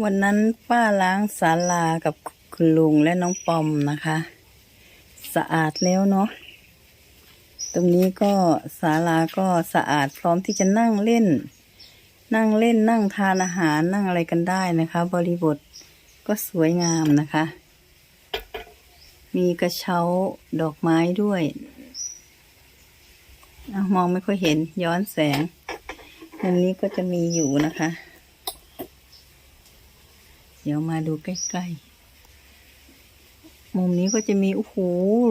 วันนั้นป้าล้างศาลากับคุณลุงและน้องปอมนะคะ สะอาดแล้วเนาะตรงนี้ก็ศาลาก็สะอาดพร้อมที่จะนั่งเล่น นั่งเล่นนั่งทานอาหารนั่งอะไรกันได้นะคะ บริบทก็สวยงามนะคะ มีกระเช้าดอกไม้ด้วยอมองไม่ค่อยเห็นย้อนแสงมุมนี้ก็จะมีอยู่นะคะ เดี๋ยวมาดูใกล้ๆ มุมนี้ก็จะมีโอ้โห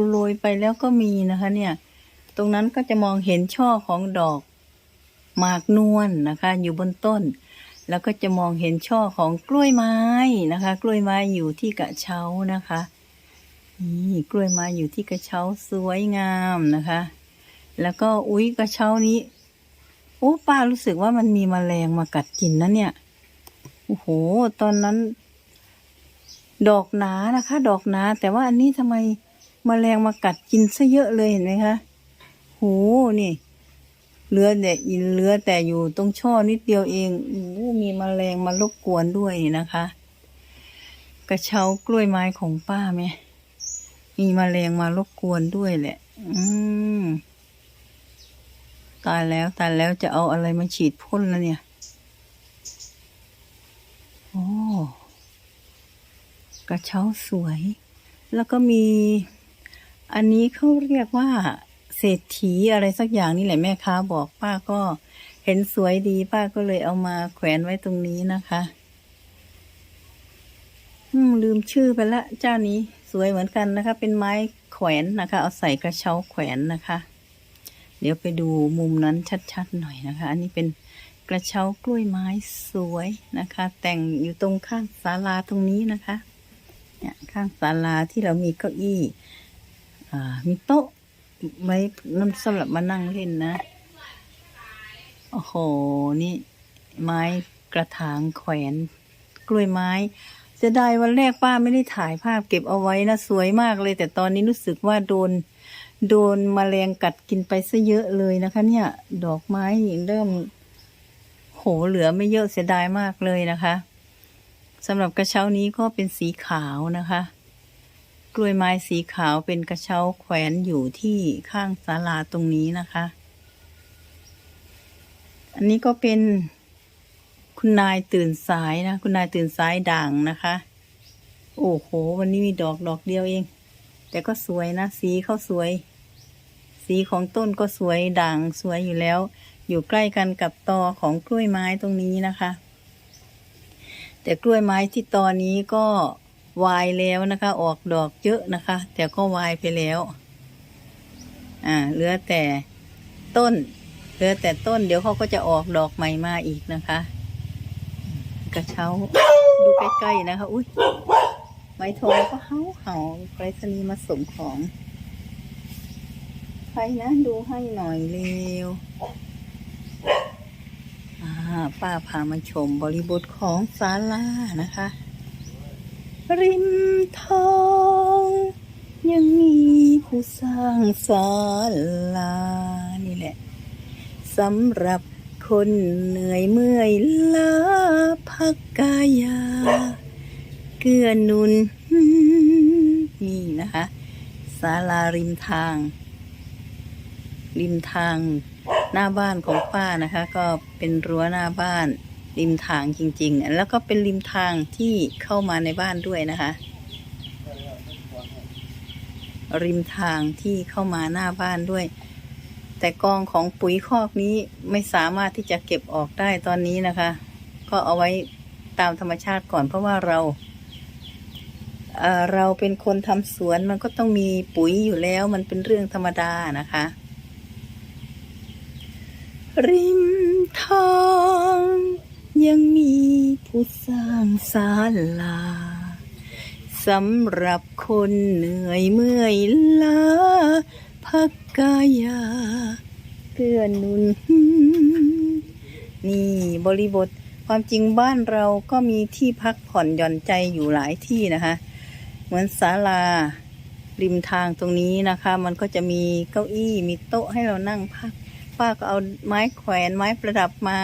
โรยไปแล้วก็มีนะคะ เนี่ย ตรงนั้นก็จะมองเห็นช่อของดอกหมากนวลนะคะ อยู่บนต้น แล้วก็จะมองเห็นช่อของกล้วยไม้นะคะ กล้วยไม้อยู่ที่กระเช้านะคะนี่กล้วยไม้อยู่ที่กระเช้าสวยงามนะคะ แล้วก็อุ๊ยกระเช้านี้โอ้ป้ารู้สึกว่ามันมีแมลงมากัดกินนะเนี่ยโอ้โห ตอนนั้น ดอกหนานะคะ ดอกหนา แต่ว่าอันนี้ทำไมมแมลงมากัดกินซะเยอะเลยเห็นไหมคะโหนี่เหลือแต่อินเหลือแต่อยู่ตรงช่อนิดเดียวเองโอ้มีมแมลงมารบกวนด้วยนะคะ กระเช้ากล้วยไม้ของป้าไหมมีมแมลงมารบกวนด้วยแหละ อืมตายแล้วตายแล้วจะเอาอะไรมาฉีดพ่นแล้วเนี่ย โอ้ กระเช้าสวย แล้วก็มี อันนี้เขาเรียกว่า เศรษฐีอะไรสักอย่างนี่แหละแม่ค้าบอกป้าก็เห็นสวยดีป้าก็เลยเอามาแขวนไว้ตรงนี้นะคะ อืม ลืมชื่อไปละ เจ้านี้สวยเหมือนกันนะคะ เป็นไม้แขวนนะคะ เอาใส่กระเช้าแขวนนะคะ เดี๋ยวไปดูมุมนั้นชัดๆหน่อยนะคะ อันนี้เป็นกระเช้ากล้วยไม้สวยนะคะ แต่งอยู่ตรงข้างศาลาตรงนี้นะคะ เนี่ยข้างศาลาที่เรามีเก้าอี้มีโต๊ะไว้นั่นสำหรับมานั่งเล่นนะ โอ้โห นี่ไม้กระถางแขวนกล้วยไม้จะได้วันแรกป้าไม่ได้ถ่ายภาพเก็บเอาไว้นะสวยมากเลย แต่ตอนนี้รู้สึกว่าโดน โดนมแมลงกัดกินไปซะเยอะเลยนะคะ เนี่ย ดอกไม้เริ่มโหเหลือไม่เยอะเสียดายมากเลยนะคะ สำหรับกระเช้านี้ก็เป็นสีขาวนะคะ กล้วยไม้สีขาวเป็นกระเช้าแขวนอยู่ที่ข้างศาลาตรงนี้นะคะ อันนี้ก็เป็นคุณนายตื่นสายนะ คุณนายตื่นสายด่างนะคะ โอ้โห วันนี้มีดอกดอกเดียวเอง แต่ก็สวยนะ สีเขาสวย สีของต้นก็สวยด่างสวยอยู่แล้ว อยู่ใกล้กันกับตอของกล้วยไม้ตรงนี้นะคะ แต่กล้วยไม้ที่ตอนนี้ก็วายแล้วนะคะ ออกดอกเยอะนะคะ แต่ก็วายไปแล้ว อ่า เหลือแต่ต้น เหลือแต่ต้น เดี๋ยวเขาก็จะออกดอกใหม่มาอีกนะคะ กระเช้า ดูใกล้ๆนะคะ อุ้ยไม้โทรก็เห่าเห่าไปรษณีย์มาส่งของ ใครนะดูให้หน่อยเร็ว ป้าพามาชมบริบทของศาลานะคะ ริมทองยังมีผู้สร้างศาลา นี่แหละสำหรับคนเหนื่อยเมื่อยล้าพักกายา เกื้อนุน นี่นะคะศาลาริมทาง ริมทาง หน้าบ้านของป้านะคะ ก็เป็นรั้วหน้าบ้านริมทางจริง ๆ แล้วก็เป็นริมทางที่เข้ามาในบ้านด้วยนะคะ ริมทางที่เข้ามาหน้าบ้านด้วย แต่กองของปุ๋ยคอกนี้ไม่สามารถที่จะเก็บออกได้ตอนนี้นะคะ ก็เอาไว้ตามธรรมชาติก่อนเพราะว่าเราเเราเป็นคนทำสวนมันก็ต้องมีปุ๋ยอยู่แล้ว มันเป็นเรื่องธรรมดานะคะ ริมทางยังมีผู้สร้างศาลาสำหรับคนเหนื่อยเมื่อยล้าพักกายาเกื้อหนุน นี่บริบทความจริงบ้านเราก็มีที่พักผ่อนหย่อนใจอยู่หลายที่นะคะ เหมือนศาลาริมทางตรงนี้นะคะ มันก็จะมีเก้าอี้มีโต๊ะให้เรานั่งพัก ป้าก็เอาไม้แขวนไม้ประดับมา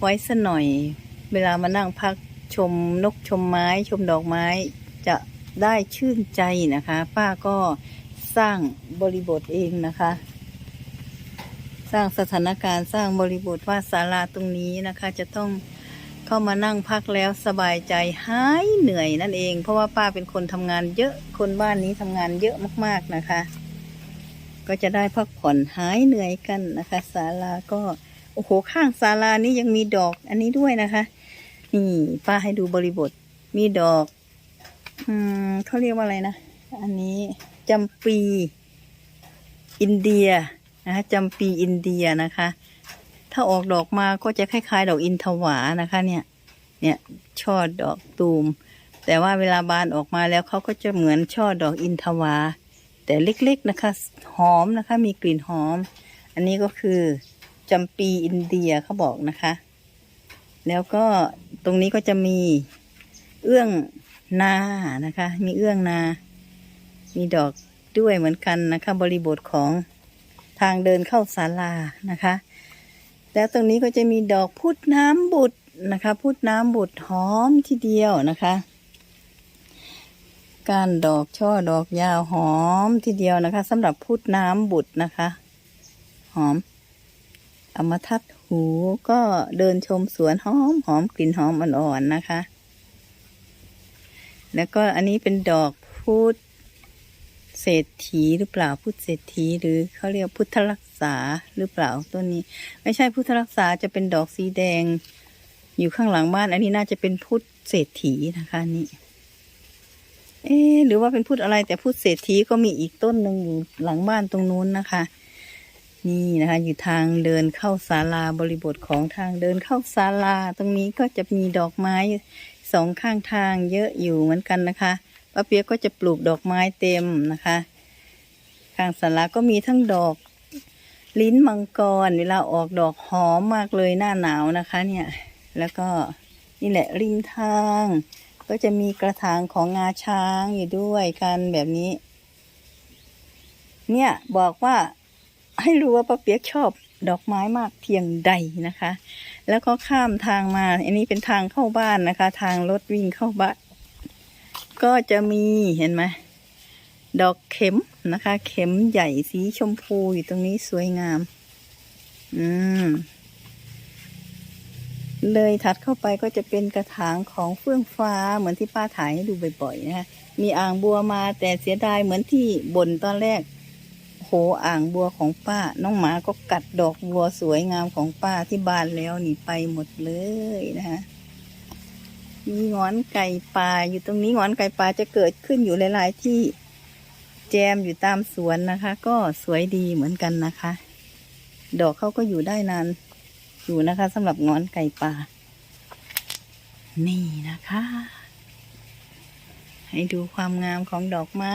ไว้สัหน่อย เวลามานั่งพักชมนกชมไม้ชมดอกไม้ จะได้ชื่นใจนะคะ ป้าก็สร้างบริบทเองนะคะ สร้างสถานการณ์สร้างบริบทว่าศาลาตรงนี้นะคะ จะต้องเข้ามานั่งพักแล้วสบายใจหายเหนื่อยนั่นเอง เพราะว่าป้าเป็นคนทำงานเยอะคนบ้านนี้ทำงานเยอะมาก ๆนะคะ ก็จะได้พักผ่อนหายเหนื่อยกันนะคะศาลาก็โอ้โหข้างศาลานี้ยังมีดอกอันนี้ด้วยนะคะ นี่ป้าให้ดูบริบทมีดอก อืมเขาเรียกว่าอะไรนะ อันนี้จำปีอินเดียนะคะจำปีอินเดียนะคะ ถ้าออกดอกมาก็จะคล้ายๆ ดอกอินทวานะคะ เนี่ย เนี่ยช่อดอกตูม แต่ว่าเวลาบานออกมาแล้วเขาก็จะเหมือนช่อดอกอินทวา แต่เล็กๆนะคะ หอมนะคะ มีกลิ่นหอม อันนี้ก็คือจำปีอินเดียเขาบอกนะคะ แล้วก็ตรงนี้ก็จะมีเอื้องนานะคะ มีเอื้องนา มีดอกด้วยเหมือนกันนะคะ บริบทของทางเดินเข้าศาลานะคะ แล้วตรงนี้ก็จะมีดอกพุดน้ำบุตรนะคะ พุดน้ำบุตรหอมทีเดียวนะคะ ก้านดอกช่อดอกยาวหอมทีเดียวนะคะสำหรับพุดน้ำบุตรนะคะ หอมเอามาทัดหูก็เดินชมสวนหอมหอมกลิ่นหอมอ่อนๆนะคะ แล้วก็อันนี้เป็นดอกพุธเศรษฐีหรือเปล่าพุทธเศรษฐีหรือเขาเรียกพุทธรักษาหรือเปล่าต้นนี้ ไม่ใช่พุทธรักษาจะเป็นดอกสีแดง อยู่ข้างหลังบ้าน อันนี้น่าจะเป็นพุทธเศรษฐีนะคะนี่ เอ๊หรือว่าเป็นพุทธอะไรแต่พุทธเศรษฐีก็มีอีกต้นหนึ่งอยู่หลังบ้านตรงนู้นนะคะ นี่นะคะ อยู่ทางเดินเข้าศาลาบริบทของทางเดินเข้าศาลาตรงนี้ก็จะมีดอกไม้สองข้างทางเยอะอยู่เหมือนกันนะคะป้าเปียกก็จะปลูกดอกไม้เต็มนะคะ ข้างศาลาก็มีทั้งดอกลิ้นมังกรเวลาออกดอกหอมมากเลยหน้าหนาวนะคะ เนี่ย แล้วก็นี่แหละริมทาง ก็จะมีกระถางของงาช้างอยู่ด้วยกันแบบนี้ เนี่ยบอกว่าให้รู้ว่าป้าเปียกชอบดอกไม้มากเพียงใดนะคะ แล้วก็ข้ามทางมา อันนี้เป็นทางเข้าบ้านนะคะ ทางรถวิ่งเข้าบ้าน ก็จะมีเห็นไหมดอกเข็มนะคะ เข็มใหญ่สีชมพูอยู่ตรงนี้สวยงาม อืม เลยถัดเข้าไปก็จะเป็นกระถางของเฟื่องฟ้าเหมือนที่ป้าถ่ายให้ดูบ่อยๆนะคะมีอ่างบัวมาแต่เสียดายเหมือนที่บ่นตอนแรก โหอ่างบัวของป้า น้องหมาก็กัดดอกบัวสวยงามของป้าที่บ้านแล้วหนีไปหมดเลยนะคะมีงอนไก่ป่าอยู่ตรงนี้งอนไก่ป่าจะเกิดขึ้นอยู่หลายๆที่แจมอยู่ตามสวนนะคะ ก็สวยดีเหมือนกันนะคะ ดอกเขาก็อยู่ได้นาน อยู่นะคะสำหรับงอนไก่ป่า นี่นะคะ ให้ดูความงามของดอกไม้